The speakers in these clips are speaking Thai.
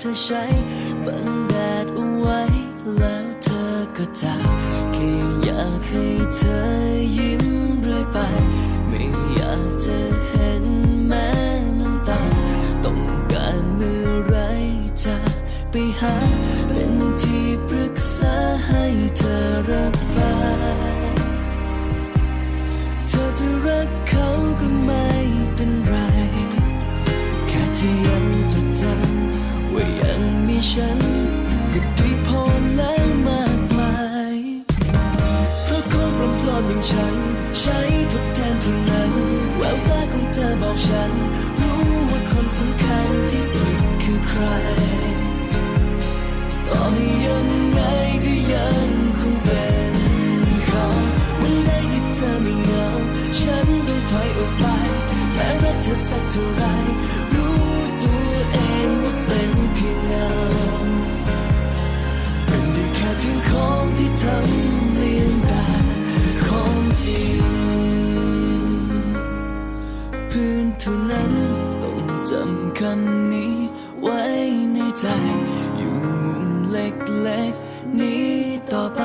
เธอใช้บังแดดเอาไว้ แล้วเธอก็จากแค่อยากให้เธอยิ้มเรื่อยไป ไม่อยากจะเห็นแม้น้ำตา ต้องการเมื่อไรจะไปหา เป็นที่ปรึกษาให้เธอรับไปเธอจะรักเขาก็ไม่เป็นไร แค่ที่ยังจดจำ ว่ายังมีฉันก็ดีพอแล้วมากมายเพราะคนปลอมปลอมอย่างฉัน ใช้ทดแทนเท่านั้น แววตาของเธอบอกฉัน รู้ว่าคนสำคัญที่สุดคือใครต่อให้ยังไงก็ยังคงเป็นเขาวันไหนที่เธอไม่เหงา ฉันต้องถอยออกไปแม้รักเธอสักเท่าไร ใจ อยู่มุมเล็กๆ นี้ต่อไป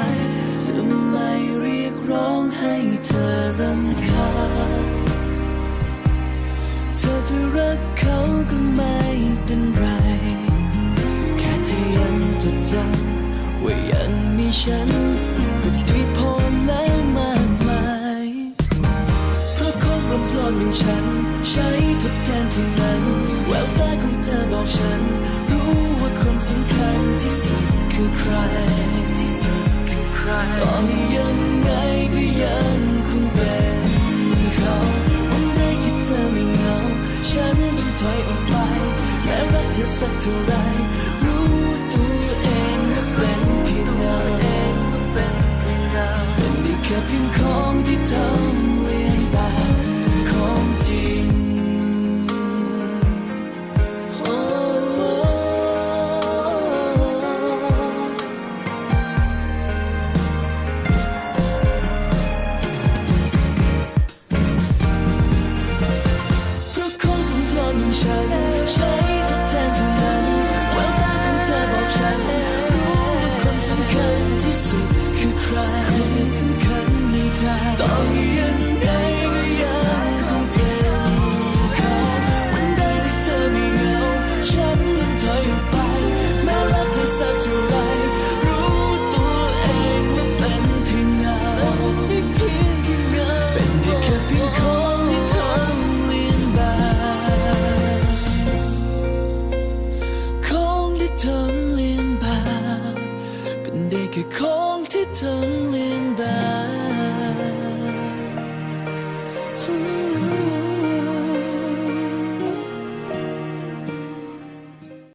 จะไม่เรียกร้องให้เธอรำคาญเธอจะรักเขาก็ไม่เป็นไร แค่ที่ยังจดจำว่ายังมีฉันก็ดีพอแล้วมากมายเพราะคนปลอมปลอมๆอย่างฉันใช้ คือใครที่สุดคือใครตอนนี้ยังไงก็ยังคงเป็นเขาวันใดที่เธอไม่เหงา ฉันต้องถอยออกไปแม้รักเธอสักเท่าไร ฉัน ใช้ทดแทนเท่านั้นแววตาของเธอบอกฉัน รู้ว่าคนสำคัญที่สุดคือใครคนสำคัญในใจต่อให้ยังไงก็ยัง